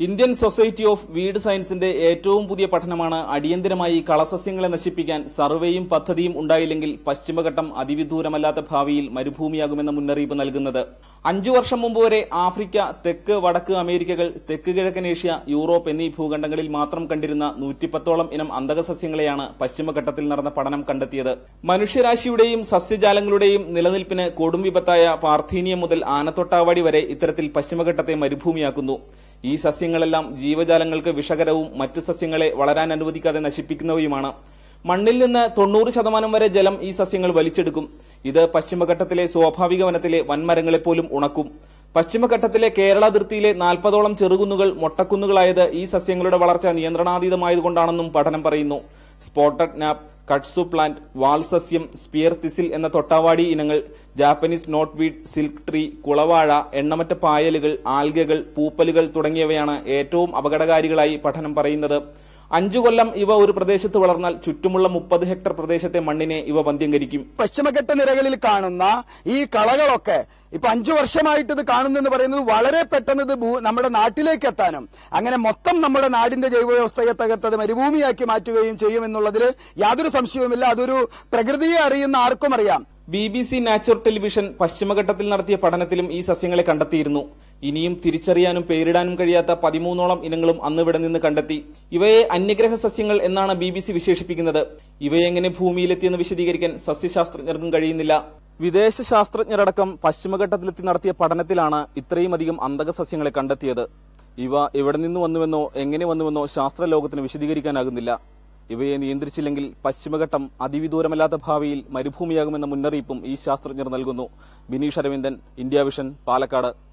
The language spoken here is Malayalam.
ഇന്ത്യൻ സൊസൈറ്റി ഓഫ് വീഡ് സയൻസിന്റെ ഏറ്റവും പുതിയ പഠനമാണ് അടിയന്തരമായി കളസസ്യങ്ങളെ നശിപ്പിക്കാൻ സർവേയും പദ്ധതിയും ഉണ്ടായില്ലെങ്കിൽ പശ്ചിമഘട്ടം അതിവിദൂരമല്ലാത്ത ഭാവിയിൽ മരുഭൂമിയാകുമെന്ന മുന്നറിയിപ്പ് നൽകുന്നത്. അഞ്ചു വർഷം മുമ്പ് വരെ ആഫ്രിക്ക തെക്ക് വടക്ക് അമേരിക്കകൾ തെക്ക് കിഴക്കൻ ഏഷ്യ യൂറോപ്പ് എന്നീ ഭൂഖണ്ഡങ്ങളിൽ മാത്രം കണ്ടിരുന്ന നൂറ്റിപ്പത്തോളം ഇനം അന്തകസസ്യങ്ങളെയാണ് പശ്ചിമഘട്ടത്തിൽ നടന്ന പഠനം കണ്ടെത്തിയത്. മനുഷ്യരാശിയുടെയും സസ്യജാലങ്ങളുടെയും നിലനിൽപ്പിന് കൊടും വിപത്തായ പാർത്ഥീനിയം മുതൽ ആനത്തൊട്ടാവാടി വരെ ഇത്തരത്തിൽ പശ്ചിമഘട്ടത്തെ മരുഭൂമിയാക്കുന്നു. ഈ സസ്യങ്ങളെല്ലാം ജീവജാലങ്ങൾക്ക് വിഷകരവും മറ്റു സസ്യങ്ങളെ വളരാൻ അനുവദിക്കാതെ നശിപ്പിക്കുന്നവയുമാണ്. മണ്ണിൽ നിന്ന് തൊണ്ണൂറ് ശതമാനം വരെ ജലം ഈ സസ്യങ്ങൾ വലിച്ചെടുക്കും. ഇത് പശ്ചിമഘട്ടത്തിലെ സ്വാഭാവിക വനത്തിലെ വൻമരങ്ങളെപ്പോലും ഉണക്കും. പശ്ചിമഘട്ടത്തിലെ കേരള അതിർത്തിയിലെ നാൽപ്പതോളം ചെറുകുന്നുകൾ മൊട്ടക്കുന്നുകളായത് ഈ സസ്യങ്ങളുടെ വളർച്ച നിയന്ത്രണാതീതമായതുകൊണ്ടാണെന്നും പഠനം പറയുന്നു. സ്പോട്ടഡ് നാപ്പ് കട്സു പ്ലാന്റ് വാൾസസ്യം സ്പിയർ തിസിൽ എന്ന തൊട്ടാവാടി ഇനങ്ങൾ Japanese knot weed silk tree കുളവാഴ എണ്ണമറ്റ പായലുകൾ ആൽഗകൾ പൂപ്പലുകൾ തുടങ്ങിയവയാണ് ഏറ്റവും അപകടകാരികളായി പഠനം പറയുന്നത്. അഞ്ചു കൊല്ലം ഇവ ഒരു പ്രദേശത്ത് വളർന്നാൽ ചുറ്റുമുള്ള മുപ്പത് ഹെക്ടർ പ്രദേശത്തെ മണ്ണിനെ ഇവ വന്ധ്യംകരിക്കും പശ്ചിമഘട്ട നിരകളിൽ കാണുന്ന ഈ കളകളൊക്കെ ഇപ്പൊ അഞ്ചു വർഷമായിട്ട് ഇത് കാണുന്നെന്ന് പറയുന്നത് വളരെ പെട്ടെന്ന് ഇത് നമ്മുടെ നാട്ടിലേക്ക് എത്താനും അങ്ങനെ മൊത്തം നമ്മുടെ നാടിന്റെ ജൈവവ്യവസ്ഥയെ തകർത്തത് മരുഭൂമിയാക്കി മാറ്റുകയും ചെയ്യും എന്നുള്ളതിൽ യാതൊരു സംശയവുമില്ല. അതൊരു പ്രകൃതിയെ അറിയുന്ന ആർക്കും അറിയാം. B B C natural television പശ്ചിമഘട്ടത്തിൽ നടത്തിയ പഠനത്തിലും ഈ സസ്യങ്ങളെ കണ്ടെത്തിയിരുന്നു. ഇനിയും തിരിച്ചറിയാനും പേരിടാനും കഴിയാത്ത പതിമൂന്നോളം ഇനങ്ങളും അന്ന് ഇവിടെ നിന്ന് കണ്ടെത്തി. ഇവയെ അന്യഗ്രഹ സസ്യങ്ങൾ എന്നാണ് ബി ബി സി വിശേഷിപ്പിക്കുന്നത്. ഇവയെങ്ങനെ ഭൂമിയിലെത്തിയെന്ന് വിശദീകരിക്കാൻ സസ്യശാസ്ത്രജ്ഞർക്കും കഴിയുന്നില്ല. വിദേശ ശാസ്ത്രജ്ഞരടക്കം പശ്ചിമഘട്ടത്തിലെത്തി നടത്തിയ പഠനത്തിലാണ് ഇത്രയും അധികം അന്തക സസ്യങ്ങളെ കണ്ടെത്തിയത്. ഇവ എവിടെ നിന്ന് വന്നുവെന്നോ എങ്ങനെ വന്നുവെന്നോ ശാസ്ത്രലോകത്തിന് വിശദീകരിക്കാനാകുന്നില്ല. ഇവയെ നിയന്ത്രിച്ചില്ലെങ്കിൽ പശ്ചിമഘട്ടം അതിവിദൂരമല്ലാത്ത ഭാവിയിൽ മരുഭൂമിയാകുമെന്ന മുന്നറിയിപ്പും ഈ ശാസ്ത്രജ്ഞർ നൽകുന്നു. Bineesh Aravindan India vision Palakkad.